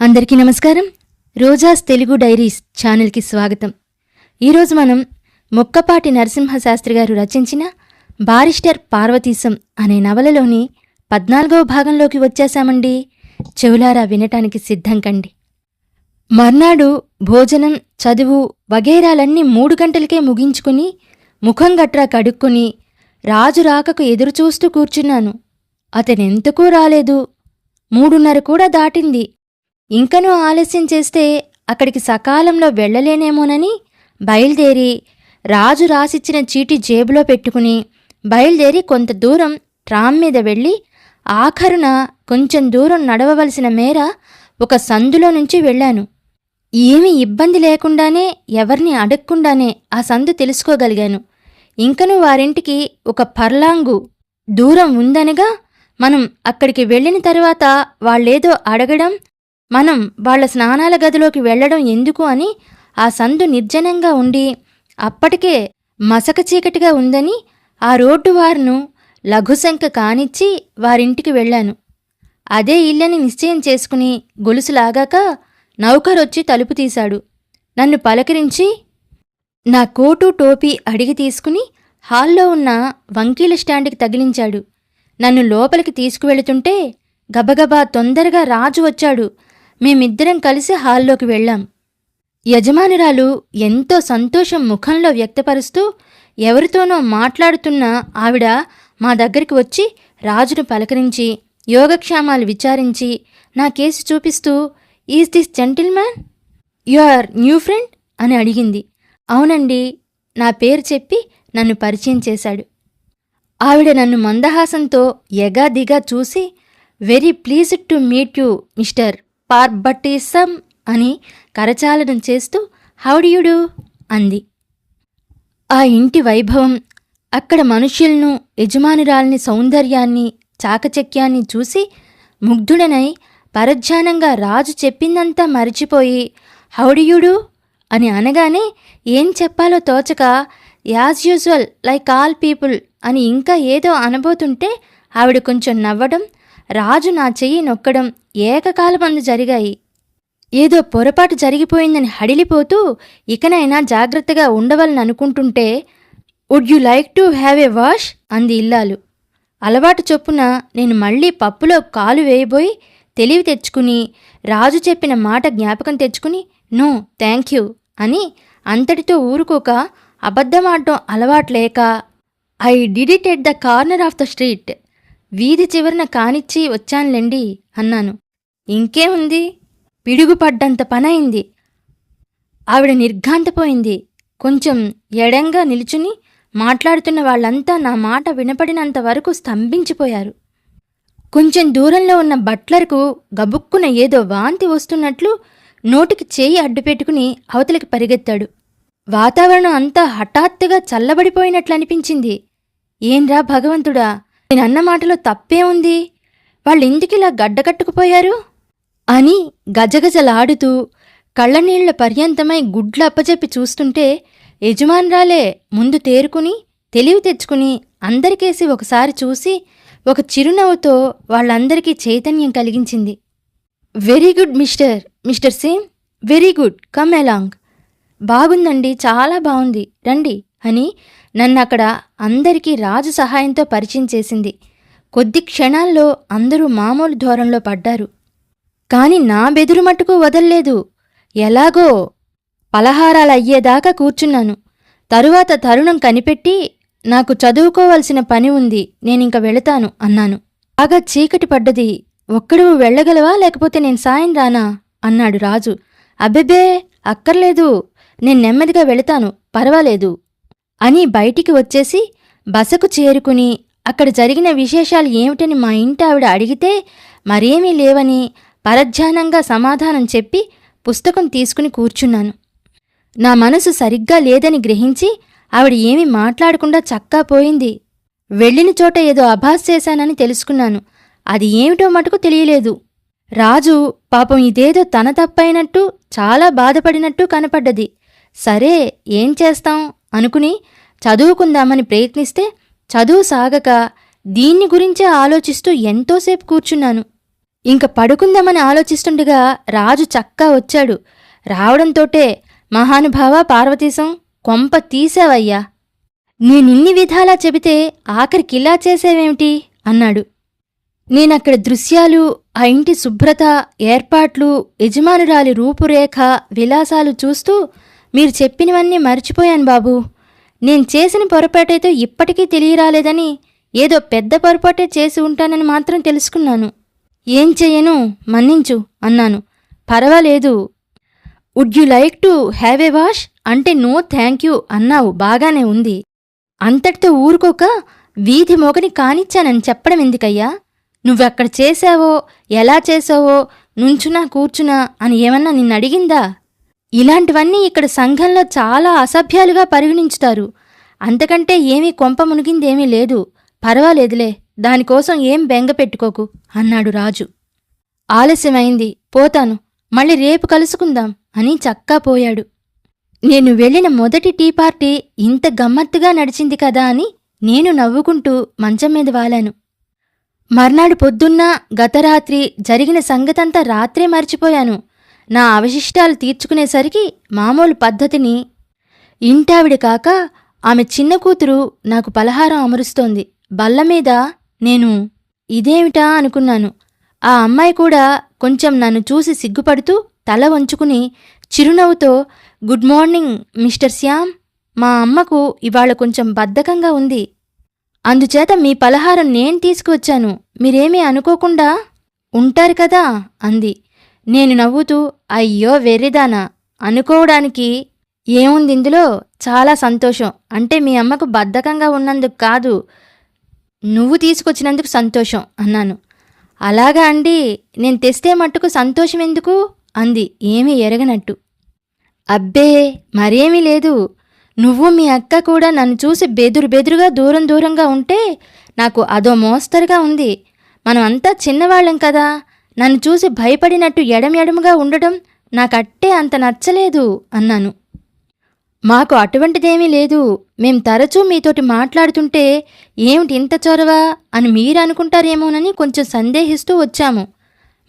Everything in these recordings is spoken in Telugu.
అందరికీ నమస్కారం. రోజాస్ తెలుగు డైరీస్ ఛానల్కి స్వాగతం. ఈరోజు మనం మొక్కపాటి నరసింహశాస్త్రి గారు రచించిన బారిస్టర్ పార్వతీశం అనే నవలలోని పద్నాలుగవ భాగంలోకి వచ్చేశామండి. చెవులారా వినటానికి సిద్ధం కండి. మర్నాడు భోజనం చదువు వగైరాలన్నీ మూడు గంటలకే ముగించుకుని ముఖం గట్రా కడుక్కొని రాజు రాకకు ఎదురుచూస్తూ కూర్చున్నాను. అతనెంతకూ రాలేదు. మూడున్నర కూడా దాటింది. ఇంకనూ ఆలస్యం చేస్తే అక్కడికి సకాలంలో వెళ్ళలేనేమోనని బయలుదేరి రాజు రాసిచ్చిన చీటి జేబులో పెట్టుకుని బయలుదేరి కొంత దూరం ట్రామ్ మీద వెళ్ళి ఆఖరున కొంచెం దూరం నడవవలసిన మేర ఒక సందులో నుంచి వెళ్ళాను. ఏమి ఇబ్బంది లేకుండానే ఎవరిని అడగకుండానే ఆ సందు తెలుసుకోగలిగాను. ఇంకను వారింటికి ఒక పర్లాంగు దూరం ఉందనగా మనం అక్కడికి వెళ్ళిన తర్వాత వాళ్ళేదో అడగడం మనం వాళ్ళ స్నానాల గదిలోకి వెళ్ళడం ఎందుకు అని ఆ సందు నిర్జనంగా ఉండి అప్పటికే మసక చీకటిగా ఉందని ఆ రోడ్డు వారును లఘుశంక కానిచ్చి వారింటికి వెళ్ళాను. అదే ఇల్లని నిశ్చయం చేసుకుని గొలుసులాగాక నౌకరొచ్చి తలుపు తీశాడు. నన్ను పలకరించి నా కోటు టోపీ అడిగి తీసుకుని హాల్లో ఉన్న వంకీల స్టాండ్కి తగిలించాడు. నన్ను లోపలికి తీసుకువెళుతుంటే గబగబా తొందరగా రాజు వచ్చాడు. మేమిద్దరం కలిసి హాల్లోకి వెళ్ళాం. యజమానురాలు ఎంతో సంతోషం ముఖంలో వ్యక్తపరుస్తూ ఎవరితోనో మాట్లాడుతున్న ఆవిడ మా దగ్గరికి వచ్చి రాజును పలకరించి యోగక్షేమాలు విచారించి నా కేసు చూపిస్తూ is this gentleman you are new friend అని అడిగింది. అవునండి నా పేరు చెప్పి నన్ను పరిచయం చేశాడు. ఆవిడ నన్ను మందహాసంతో ఎగాదిగా చూసి very pleased to meet you mister పార్బటిసం అని కరచాలనం చేస్తూ హౌడియుడు అంది. ఆ ఇంటి వైభవం అక్కడ మనుష్యులను యజమానురాల్ని సౌందర్యాన్ని చాకచక్యాన్ని చూసి ముగ్ధుడనై పరధ్యానంగా రాజు చెప్పిందంతా మరిచిపోయి హౌడియుడు అని అనగానే ఏం చెప్పాలో తోచక as usual like all people అని ఇంకా ఏదో అనబోతుంటే ఆవిడ కొంచెం నవ్వడం రాజు నా చెయ్యి నొక్కడం ఏకకాలమందు జరిగాయి. ఏదో పొరపాటు జరిగిపోయిందని హడిలిపోతూ ఇకనైనా జాగ్రత్తగా ఉండవలని అనుకుంటుంటే would you like to have a wash అంది ఇల్లాలు. అలవాటు చొప్పున నేను మళ్ళీ పప్పులో కాలు వేయబోయి తెలివి తెచ్చుకుని రాజు చెప్పిన మాట జ్ఞాపకం తెచ్చుకుని నో థ్యాంక్ యూ అని అంతటితో ఊరుకోక అబద్ధమాడటం అలవాట్లేక I did it at the corner of the street వీధి చివరన కానిచ్చి వచ్చానులేండి అన్నాను. ఇంకేముంది? పిడుగుపడ్డంత పనయింది ఆవిడ నిర్ఘాంతపోయింది. కొంచెం ఎడంగా నిలుచుని మాట్లాడుతున్న వాళ్ళంతా నా మాట వినపడినంత వరకు స్తంభించిపోయారు. కొంచెం దూరంలో ఉన్న బట్లర్కు గబుక్కున ఏదో వాంతి వస్తున్నట్లు నోటికి చేయి అడ్డుపెట్టుకుని అవతలికి పరిగెత్తాడు. వాతావరణం అంతా హఠాత్తుగా చల్లబడిపోయినట్లు అనిపించింది ఏంరా భగవంతుడా నేనన్న మాటలో తప్పే ఉంది. వాళ్ళెందుకిలా గడ్డకట్టుకుపోయారు అని గజగజలాడుతూ కళ్ళనీళ్ళ పర్యంతమై గుడ్లు అప్పచెప్పి చూస్తుంటే యజమానురాలే ముందు తేరుకుని తెలివి తెచ్చుకుని అందరికేసి ఒకసారి చూసి ఒక చిరునవ్వుతో వాళ్ళందరికీ చైతన్యం కలిగించింది. Very good mister mister Sam very good come along బాగుందండి చాలా బాగుంది రండి అని నన్ను అక్కడ అందరికీ రాజు సహాయంతో పరిచయం చేసింది. కొద్ది క్షణాల్లో అందరూ మామూలు ధోరణిలో పడ్డారు. కాని నా బెదురు మట్టుకు వదల్లేదు. ఎలాగో పలహారాలు అయ్యేదాకా కూర్చున్నాను. తరువాత తరుణం కనిపెట్టి నాకు చదువుకోవలసిన పని ఉంది నేనింక వెళతాను అన్నాను. బాగా చీకటి పడ్డది ఒక్కడు వెళ్ళగలవా లేకపోతే నేను సాయం రానా అన్నాడు రాజు. అబ్బెబే అక్కర్లేదు నేను నెమ్మదిగా వెళతాను పర్వాలేదు. అని బయటికి వచ్చేసి బసకు చేరుకుని అక్కడ జరిగిన విశేషాలు ఏమిటని మా ఇంటి ఆవిడ అడిగితే మరేమీ లేవని పరధ్యానంగా సమాధానం చెప్పి పుస్తకం తీసుకుని కూర్చున్నాను. నా మనసు సరిగ్గా లేదని గ్రహించి ఆవిడ ఏమీ మాట్లాడకుండా చక్కా పోయింది. వెళ్ళిన చోట ఏదో అభాస్ చేశానని తెలుసుకున్నాను. అది ఏమిటో మటుకు తెలియలేదు. రాజు పాపం ఇదేదో తన తప్పైనట్టు చాలా బాధపడినట్టు కనపడ్డది. సరే ఏం చేస్తాం? అనుకుని చదువుకుందామని ప్రయత్నిస్తే చదువు సాగక దీన్ని గురించే ఆలోచిస్తూ ఎంతోసేపు కూర్చున్నాను. ఇంక పడుకుందామని ఆలోచిస్తుండగా రాజు చక్కా వచ్చాడు. రావడంతోటే మహానుభావ పార్వతీశం కొంప తీసావయ్యా నేనిన్ని విధాలా చెబితే ఆఖరికిలా చేసేవేమిటి? అన్నాడు. నేనక్కడ దృశ్యాలు ఆ ఇంటి శుభ్రత ఏర్పాట్లు యజమానురాలి రూపురేఖ విలాసాలు చూస్తూ మీరు చెప్పినవన్నీ మర్చిపోయాను బాబు. నేను చేసిన పొరపాటైతే ఇప్పటికీ తెలియరాలేదని ఏదో పెద్ద పొరపాటే చేసి ఉంటానని మాత్రం తెలుసుకున్నాను. ఏం చెయ్యను మన్నించు అన్నాను. పర్వాలేదు. Would you like to have a wash? అంటే నో థ్యాంక్ యూ అన్నావు. బాగానే ఉంది. అంతటితో ఊరుకోక వీధి మోగని కానిచ్చానని చెప్పడం ఎందుకయ్యా? నువ్వెక్కడ చేశావో? ఎలా చేసావో నుంచునా కూర్చునా అని ఏమన్నా నిన్ను అడిగిందా ఇలాంటివన్నీ ఇక్కడ సంఘంలో చాలా అసభ్యాలుగా పరిగణించుతారు. అంతకంటే ఏమీ కొంప మునిగిందేమీ లేదు. పర్వాలేదులే దానికోసం ఏం బెంగ పెట్టుకోకు అన్నాడు రాజు. ఆలస్యమైంది పోతాను మళ్ళీ రేపు కలుసుకుందాం అని చక్కా పోయాడు. నేను వెళ్ళిన మొదటి టీ పార్టీ ఇంత గమ్మత్తుగా నడిచింది కదా అని నేను నవ్వుకుంటూ మంచం మీద వాలాను. మర్నాడు పొద్దున్న గతరాత్రి జరిగిన సంగతంతా రాత్రే మర్చిపోయాను. నా అవశిష్టాలు తీర్చుకునేసరికి మామూలు పద్ధతిని ఇంటావిడ కాక ఆమె చిన్న కూతురు నాకు పలహారం అమరుస్తోంది. బల్ల మీద నేను ఇదేమిటా అనుకున్నాను. ఆ అమ్మాయి కూడా కొంచెం నన్ను చూసి సిగ్గుపడుతూ తల వంచుకుని చిరునవ్వుతో గుడ్ మార్నింగ్ మిస్టర్ శ్యామ్ మా అమ్మకు ఇవాళ కొంచెం బద్ధకంగా ఉంది. అందుచేత మీ పలహారం నేను తీసుకువచ్చాను. మీరేమీ అనుకోకుండా ఉంటారు కదా అంది. నేను నవ్వుతూ అయ్యో వెర్రిదానా అనుకోవడానికి ఏముంది ఇందులో? చాలా సంతోషం. అంటే మీ అమ్మకు బద్ధకంగా ఉన్నందుకు కాదు నువ్వు తీసుకొచ్చినందుకు సంతోషం అన్నాను. అలాగా అండి నేను తెస్తే మట్టుకు సంతోషం ఎందుకు? అంది ఏమీ ఎరగనట్టు. అబ్బే మరేమీ లేదు. నువ్వు మీ అక్క కూడా నన్ను చూసి బెదురు బెదురుగా దూరం దూరంగా ఉంటే నాకు అదో మోస్తరుగా ఉంది. మనం అంతా చిన్నవాళ్ళం కదా. నన్ను చూసి భయపడినట్టు ఎడం ఎడముగా ఉండడం నాకట్టే అంత నచ్చలేదు అన్నాను. మాకు అటువంటిదేమీ లేదు. మేం తరచూ మీతోటి మాట్లాడుతుంటే ఏమిటి ఇంత చొరవ? అని మీరు అనుకుంటారేమోనని కొంచెం సందేహిస్తూ వచ్చాము.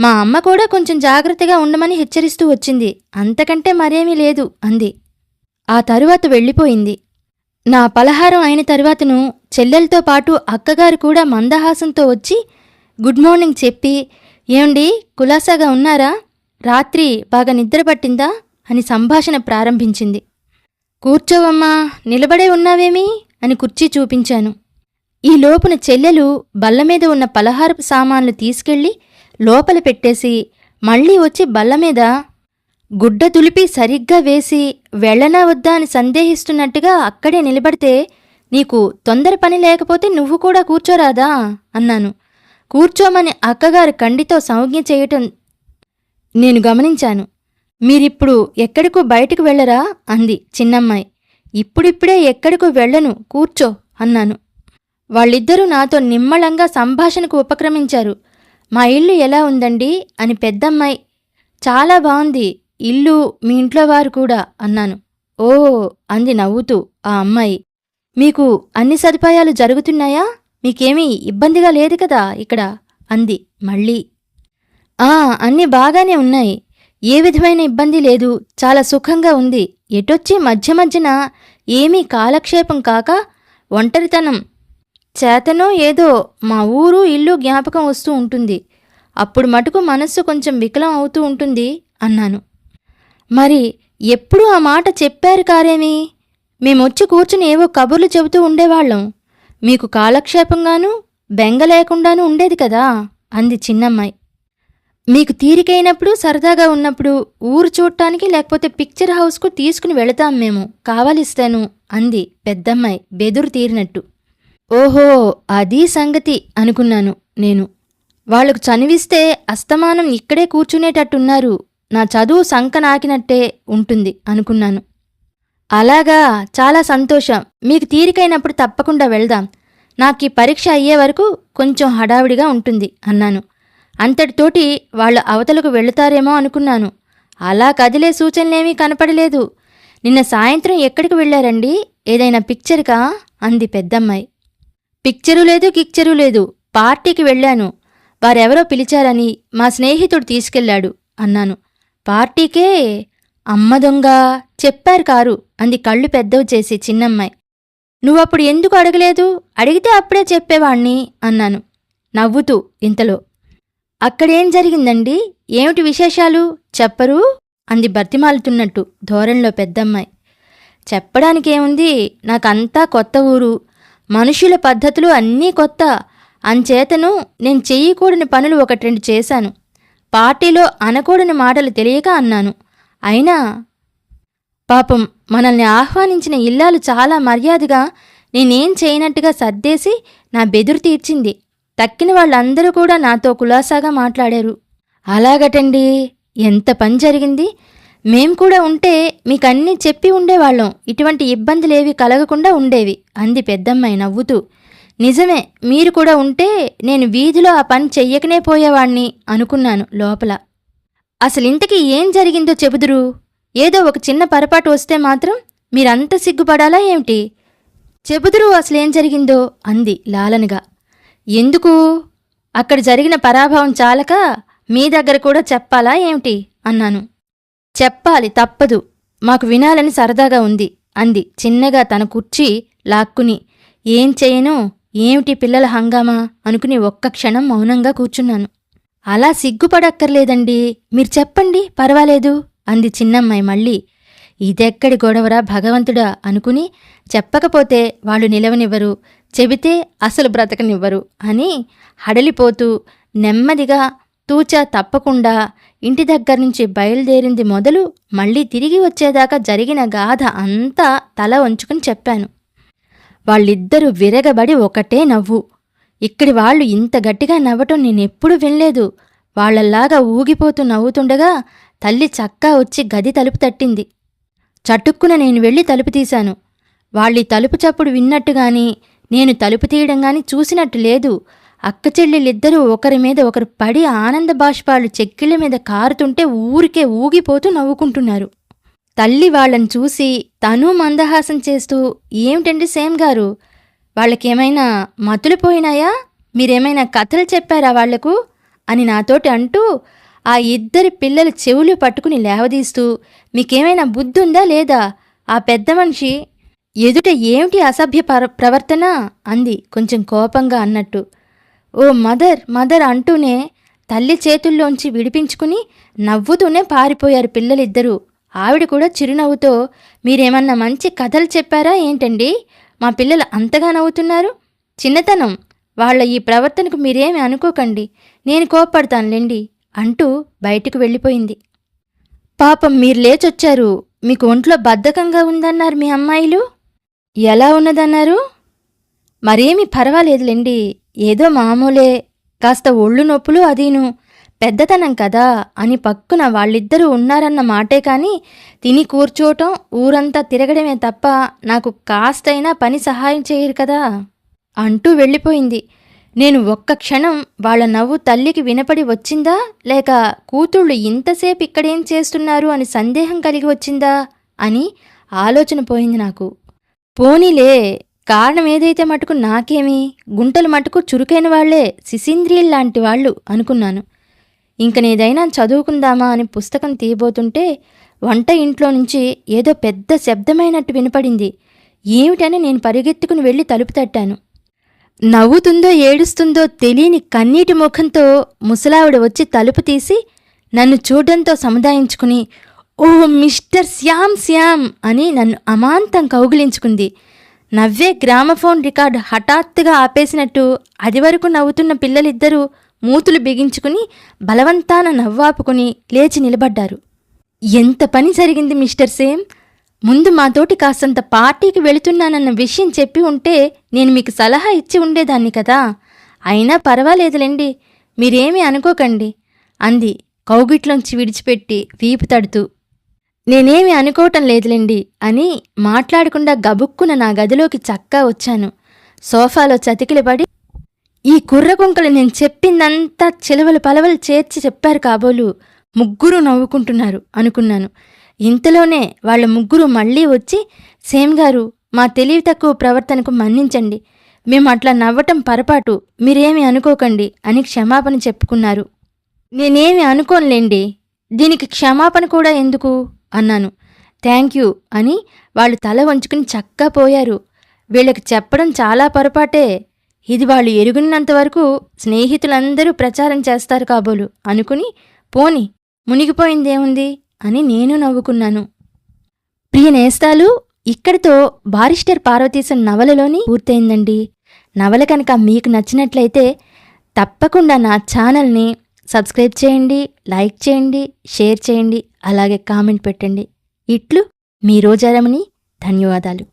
మా అమ్మ కూడా కొంచెం జాగ్రత్తగా ఉండమని హెచ్చరిస్తూ వచ్చింది. అంతకంటే మరేమీ లేదు అంది. ఆ తరువాత వెళ్ళిపోయింది. నా పలహారం అయిన తరువాతను చెల్లెలతో పాటు అక్కగారు కూడా మందహాసంతో వచ్చి గుడ్ మార్నింగ్ చెప్పి ఏమండి కులాసాగా ఉన్నారా? రాత్రి బాగా నిద్ర పట్టిందా? అని సంభాషణ ప్రారంభించింది. కూర్చోవమ్మా నిలబడే ఉన్నావేమి? అని కుర్చీ చూపించాను. ఈ లోపున చెల్లెలు బల్ల మీద ఉన్న పలహారపు సామాన్లు తీసుకెళ్ళి లోపల పెట్టేసి మళ్ళీ వచ్చి బల్ల మీద గుడ్డ తులిపి సరిగ్గా వేసి వెళ్ళనా వద్దా అని సందేహిస్తున్నట్టుగా అక్కడే నిలబడితే నీకు తొందర పని లేకపోతే నువ్వు కూడా కూర్చోరాదా? అన్నాను. కూర్చోమని అక్కగారు కండితో సంజ్ఞ చేయటం నేను గమనించాను. మీరిప్పుడు ఎక్కడికో బయటకు వెళ్ళరా? అంది చిన్నమ్మాయి. ఇప్పుడిప్పుడే ఎక్కడికో వెళ్ళను కూర్చో అన్నాను. వాళ్ళిద్దరూ నాతో నిమ్మళంగా సంభాషణకు ఉపక్రమించారు. మా ఇల్లు ఎలా ఉందండి? అని పెద్దమ్మాయి. చాలా బాగుంది ఇల్లు మీ ఇంట్లో వారు కూడా అన్నాను. ఓ అంది నవ్వుతూ ఆ అమ్మాయి. మీకు అన్ని సదుపాయాలు జరుగుతున్నాయా? మీకేమీ ఇబ్బందిగా లేదు కదా ఇక్కడ? అంది మళ్ళీ. ఆ అన్నీ బాగానే ఉన్నాయి. ఏ విధమైన ఇబ్బంది లేదు. చాలా సుఖంగా ఉంది. ఎటొచ్చి మధ్య మధ్యన ఏమీ కాలక్షేపం కాక ఒంటరితనం. చేతనో ఏదో మా ఊరు ఇల్లు జ్ఞాపకం వస్తూ ఉంటుంది. అప్పుడు మటుకు మనస్సు కొంచెం వికలం అవుతూ ఉంటుంది అన్నాను. మరి ఎప్పుడు ఆ మాట చెప్పారు కారేమి? మేమొచ్చి కూర్చుని ఏవో కబుర్లు చెబుతూ ఉండేవాళ్ళం. మీకు కాలక్షేపంగానూ బెంగ లేకుండానూ ఉండేది కదా? అంది చిన్నమ్మాయి. మీకు తీరికైనప్పుడు సరదాగా ఉన్నప్పుడు ఊరు చూడటానికి లేకపోతే పిక్చర్ హౌస్కు తీసుకుని వెళతాం మేము. కావాలిస్తాను అంది పెద్దమ్మాయి బెదురు తీరినట్టు. ఓహో అది సంగతి అనుకున్నాను నేను. వాళ్ళకు చనివిస్తే అస్తమానం ఇక్కడే కూర్చునేటట్టున్నారు. నా చదువు సంక నాకినట్టే ఉంటుంది అనుకున్నాను. అలాగా చాలా సంతోషం. మీకు తీరికైనప్పుడు తప్పకుండా వెళ్దాం. నాకు ఈ పరీక్ష అయ్యే వరకు కొంచెం హడావిడిగా ఉంటుంది అన్నాను. అంతటితోటి వాళ్ళు అవతలకు వెళుతారేమో అనుకున్నాను. అలా కదిలే సూచనలేమీ కనపడలేదు. నిన్న సాయంత్రం ఎక్కడికి వెళ్ళారండి? ఏదైనా పిక్చర్కా? అంది పెద్దమ్మాయి. పిక్చరు లేదు కిక్చరు లేదు. పార్టీకి వెళ్ళాను. వారెవరో పిలిచారని మా స్నేహితుడు తీసుకెళ్ళాడు అన్నాను. పార్టీకే? అమ్మ దొంగ చెప్పారు కారు అంది కళ్ళు పెద్దవి చేసి చిన్నమ్మాయి. నువ్వప్పుడు ఎందుకు అడగలేదు? అడిగితే అప్పుడే చెప్పేవాణ్ణి అన్నాను. నవ్వుతూ ఇంతలో. అక్కడేం జరిగిందండి? ఏమిటి విశేషాలు? చెప్పరు? అంది బతిమాలుతున్నట్టు ధోరణిలో పెద్దమ్మాయి. చెప్పడానికేముంది? నాకంతా కొత్త ఊరు. మనుషుల పద్ధతులు అన్నీ కొత్త. అంచేతను నేను చెయ్యకూడని పనులు ఒకటి రెండు చేశాను. పార్టీలో అనకూడని మాటలు తెలియక అన్నాను. అయినా పాపం మనల్ని ఆహ్వానించిన ఇల్లాలు చాలా మర్యాదగా నేనేం చేయనట్టుగా సర్దేసి నా బెదురు తీర్చింది. తక్కిన వాళ్ళందరూ కూడా నాతో కులాసాగా మాట్లాడారు. అలాగటండి ఎంత పని జరిగింది? మేం కూడా ఉంటే మీకన్నీ చెప్పి ఉండేవాళ్ళం. ఇటువంటి ఇబ్బందులేవి కలగకుండా ఉండేవి అంది పెద్దమ్మాయి నవ్వుతూ. నిజమే మీరు కూడా ఉంటే నేను వీధిలో ఆ పని చెయ్యకనే పోయేవాణ్ణి అనుకున్నాను లోపల. అసలింతకీ ఏం జరిగిందో చెబుదురు? ఏదో ఒక చిన్న పొరపాటు వస్తే మాత్రం మీరంత సిగ్గుపడాలా ఏమిటి? చెబుదురు అసలేం జరిగిందో అంది లాలనగా. ఎందుకు? అక్కడ జరిగిన పరాభవం చాలక మీ దగ్గర కూడా చెప్పాలా ఏమిటి? అన్నాను. చెప్పాలి తప్పదు. మాకు వినాలని సరదాగా ఉంది అంది చిన్నగా తన కుర్చీ లాక్కుని. ఏం చేయను? ఏమిటి పిల్లల హంగామా? అనుకుని ఒక్క క్షణం మౌనంగా కూర్చున్నాను. అలా సిగ్గుపడక్కర్లేదండి. మీరు చెప్పండి పర్వాలేదు అంది చిన్నమ్మాయి మళ్ళీ. ఇదెక్కడి గొడవరా భగవంతుడా అనుకుని చెప్పకపోతే వాళ్ళు నిలవనివ్వరు చెబితే అసలు బ్రతకనివ్వరు అని హడలిపోతూ నెమ్మదిగా తూచా తప్పకుండా ఇంటి దగ్గర నుంచి బయలుదేరింది మొదలు మళ్ళీ తిరిగి వచ్చేదాకా జరిగిన గాథ అంతా తల వంచుకుని చెప్పాను. వాళ్ళిద్దరూ విరగబడి ఒకటే నవ్వు. ఇక్కడి వాళ్ళు ఇంత గట్టిగా నవ్వటం నేనెప్పుడు వినలేదు. వాళ్ళల్లాగా ఊగిపోతూ నవ్వుతుండగా తల్లి చక్కా వచ్చి గది తలుపు తట్టింది. చటుక్కున నేను వెళ్ళి తలుపు తీశాను. వాళ్ళి తలుపు చప్పుడు విన్నట్టుగాని నేను తలుపు తీయడం గాని చూసినట్టు లేదు. అక్క చెల్లెళ్ళిద్దరూ ఒకరి మీద ఒకరు పడి ఆనంద బాష్పాలు చెక్కిళ్ళ మీద కారుతుంటే ఊరికే ఊగిపోతూ నవ్వుకుంటున్నారు. తల్లి వాళ్ళని చూసి తను మందహాసం చేస్తూ ఏమిటండి సేమ్ గారు? వాళ్ళకేమైనా మతులు పోయినాయా? మీరేమైనా కథలు చెప్పారా వాళ్ళకు? అని నాతోటి అంటూ ఆ ఇద్దరి పిల్లల చెవులు పట్టుకుని లేవదీస్తూ మీకేమైనా బుద్ధుందా లేదా? ఆ పెద్ద మనిషి ఎదుట ఏమిటి అసభ్య ప్రవర్తన? అంది కొంచెం కోపంగా అన్నట్టు. ఓ మదర్ మదర్ అంటూనే తల్లి చేతుల్లోంచి విడిపించుకుని నవ్వుతూనే పారిపోయారు పిల్లలిద్దరూ. ఆవిడ కూడా చిరునవ్వుతో మీరేమన్నా మంచి కథలు చెప్పారా ఏంటండి? మా పిల్లలు అంతగా నవ్వుతున్నారు? చిన్నతనం. వాళ్ళ ఈ ప్రవర్తనకు మీరేమి అనుకోకండి. నేను కోప్పడతానులేండి అంటూ బయటకు వెళ్ళిపోయింది. పాపం మీరు లేచొచ్చారు. మీకు ఒంట్లో బద్ధకంగా ఉందన్నారు మీ అమ్మాయిలు? ఎలా ఉన్నదన్నారు? మరేమీ పర్వాలేదులేండి ఏదో మామూలే. కాస్త ఒళ్ళు నొప్పులు అదీను. పెద్దతనం కదా అని పక్కున వాళ్ళిద్దరూ ఉన్నారన్న మాటే కానీ తిని కూర్చోవటం ఊరంతా తిరగడమే తప్ప నాకు కాస్తైనా పని సహాయం చేయరు కదా. అంటూ వెళ్ళిపోయింది. నేను ఒక్క క్షణం వాళ్ళ నవ్వు తల్లికి వినపడి వచ్చిందా? లేక కూతుళ్ళు ఇంతసేపు ఇక్కడేం చేస్తున్నారు అని సందేహం కలిగి వచ్చిందా? అని ఆలోచన పోయింది నాకు. పోనీలే కారణం ఏదైతే మటుకు నాకేమి గుంటలు మటుకు చురుకైన వాళ్ళే శిశీంద్రియుల్లాంటి వాళ్ళు అనుకున్నాను. ఇంక నేదైనా చదువుకుందామా అని పుస్తకం తీయబోతుంటే వంట ఇంట్లో నుంచి ఏదో పెద్ద శబ్దమైనట్టు వినపడింది. ఏమిటని నేను పరిగెత్తుకుని వెళ్ళి తలుపు తట్టాను. నవ్వుతుందో ఏడుస్తుందో తెలియని కన్నీటి ముఖంతో ముసలావిడ వచ్చి తలుపు తీసి నన్ను చూడడంతో సముదాయించుకుని ఓ మిస్టర్ శ్యామ్ శ్యామ్ అని నన్ను అమాంతం కౌగిలించుకుంది. నవ్వే గ్రామఫోన్ రికార్డు హఠాత్తుగా ఆపేసినట్టు అది వరకు నవ్వుతున్న పిల్లలిద్దరూ మూతులు బిగించుకుని బలవంతాన నవ్వాపుకుని లేచి నిలబడ్డారు. ఎంత పని జరిగింది మిస్టర్ సేమ్? ముందు మాతోటి కాస్తంత పార్టీకి వెళుతున్నానన్న విషయం చెప్పి ఉంటే నేను మీకు సలహా ఇచ్చి ఉండేదాన్ని కదా. అయినా పర్వాలేదులేండి మీరేమీ అనుకోకండి అంది కౌగిట్లోంచి విడిచిపెట్టి వీపు తడుతూ. నేనేమి అనుకోవటం లేదులేండి అని మాట్లాడకుండా గబుక్కున నా గదిలోకి చక్కా వచ్చాను. సోఫాలో చతికిలబడి ఈ కుర్రకుంకలు నేను చెప్పిందంతా చెలవలు పలవలు చేర్చి చెప్పారు కాబోలు. ముగ్గురు నవ్వుకుంటున్నారు అనుకున్నాను. ఇంతలోనే వాళ్ళ ముగ్గురు మళ్ళీ వచ్చి సేమ్ గారు మా తెలివి తక్కువ ప్రవర్తనకు మన్నించండి. మేము అట్లా నవ్వటం పొరపాటు. మీరేమి అనుకోకండి అని క్షమాపణ చెప్పుకున్నారు. నేనేమి అనుకోనులేండి. దీనికి క్షమాపణ కూడా ఎందుకు? అన్నాను. థ్యాంక్ యూ అని వాళ్ళు తల వంచుకుని చక్కా పోయారు. వీళ్ళకి చెప్పడం చాలా పొరపాటే. ఇది వాళ్ళు ఎరుగున్నంత వరకు స్నేహితులందరూ ప్రచారం చేస్తారు కాబోలు. అనుకుని పోని మునిగిపోయిందేముంది అని నేను నవ్వుకున్నాను. ప్రియ నేస్తాలు ఇక్కడితో బారిస్టర్ పార్వతీశం నవలలోని పూర్తయిందండి. నవల కనుక మీకు నచ్చినట్లయితే తప్పకుండా నా ఛానల్ని సబ్స్క్రైబ్ చేయండి లైక్ చేయండి షేర్ చేయండి అలాగే కామెంట్ పెట్టండి. ఇట్లు మీ రోజారమని ధన్యవాదాలు.